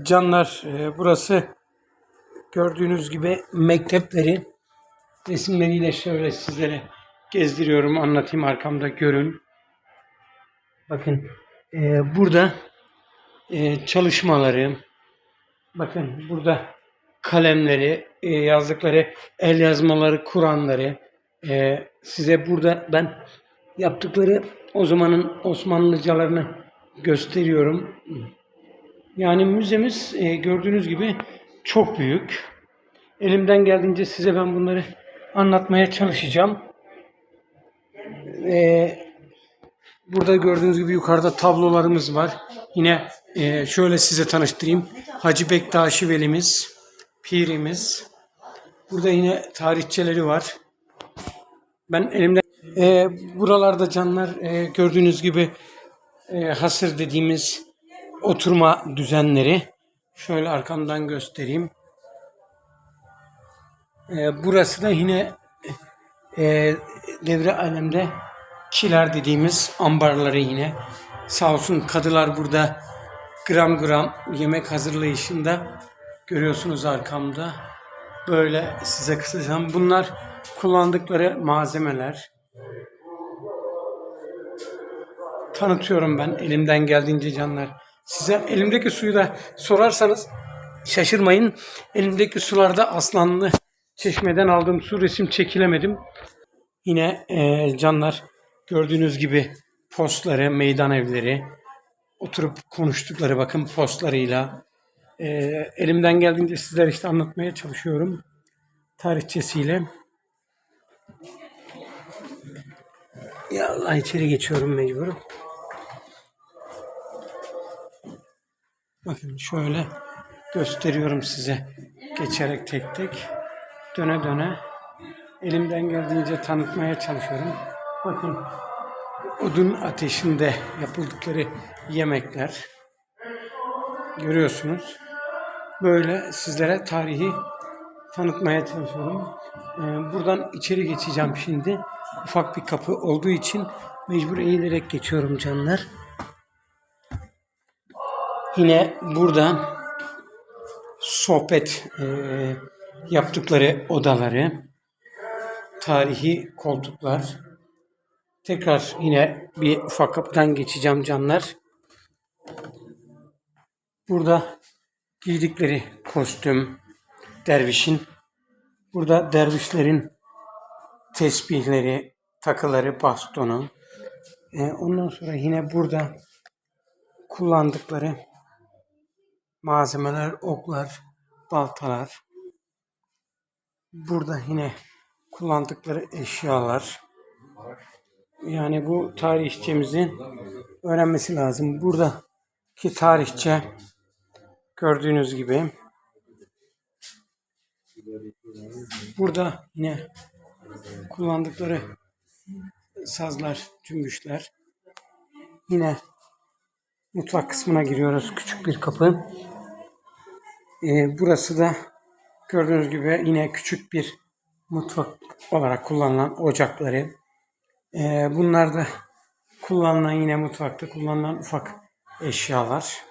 Canlar e, burası gördüğünüz gibi mektepleri resimleriyle şöyle sizlere gezdiriyorum anlatayım arkamda görün. Bakın e, burada e, çalışmaları bakın burada kalemleri e, yazdıkları el yazmaları Kur'anları size burada ben yaptıkları o zamanın Osmanlıcalarını gösteriyorum. Yani müzemiz e, gördüğünüz gibi çok büyük. Elimden geldiğince size ben bunları anlatmaya çalışacağım. E, burada gördüğünüz gibi yukarıda tablolarımız var. Yine e, şöyle size tanıştırayım. Hacı Bektaşi Velimiz, Pirimiz. Burada yine tarihçeleri var. Ben elimden buralarda canlar gördüğünüz gibi hasır dediğimiz oturma düzenleri. Şöyle arkamdan göstereyim. E, burası da yine e, devre alemde kiler dediğimiz ambarları yine. Sağ olsun kadılar burada gram gram yemek hazırlayışında görüyorsunuz arkamda. Böyle size kısaca bunlar kullandıkları malzemeler. tanıtıyorum ben elimden geldiğince canlar. Size elimdeki suyu da sorarsanız şaşırmayın. Elimdeki sularda Aslanlı çeşmeden aldığım su resim çekilemedim. Yine e, canlar gördüğünüz gibi postları, meydan evleri, oturup konuştukları bakın postlarıyla. E, elimden geldiğince sizlere işte anlatmaya çalışıyorum. Tarihçesiyle. Ya Allah içeri geçiyorum mecburum. Bakın şöyle gösteriyorum size geçerek tek tek döne döne elimden geldiğince tanıtmaya çalışıyorum. Bakın odun ateşinde yapıldıkları yemekler görüyorsunuz. Böyle sizlere tarihi tanıtmaya çalışıyorum. Ee, buradan içeri geçeceğim şimdi. Ufak bir kapı olduğu için mecbur eğilerek geçiyorum canlar. Yine burada sohbet e, yaptıkları odaları, tarihi koltuklar. Tekrar yine bir ufak kapıdan geçeceğim canlar. Burada giydikleri kostüm, dervişin. Burada dervişlerin tesbihleri, takıları, bastonu. E, ondan sonra yine burada kullandıkları malzemeler, oklar, baltalar. Burada yine kullandıkları eşyalar. Yani bu tarihçemizin öğrenmesi lazım. Buradaki tarihçe gördüğünüz gibi burada yine kullandıkları sazlar, cümbüşler. Yine mutfak kısmına giriyoruz. Küçük bir kapı. Ee, burası da gördüğünüz gibi yine küçük bir mutfak olarak kullanılan ocakları. Ee, bunlar da kullanılan yine mutfakta kullanılan ufak eşyalar.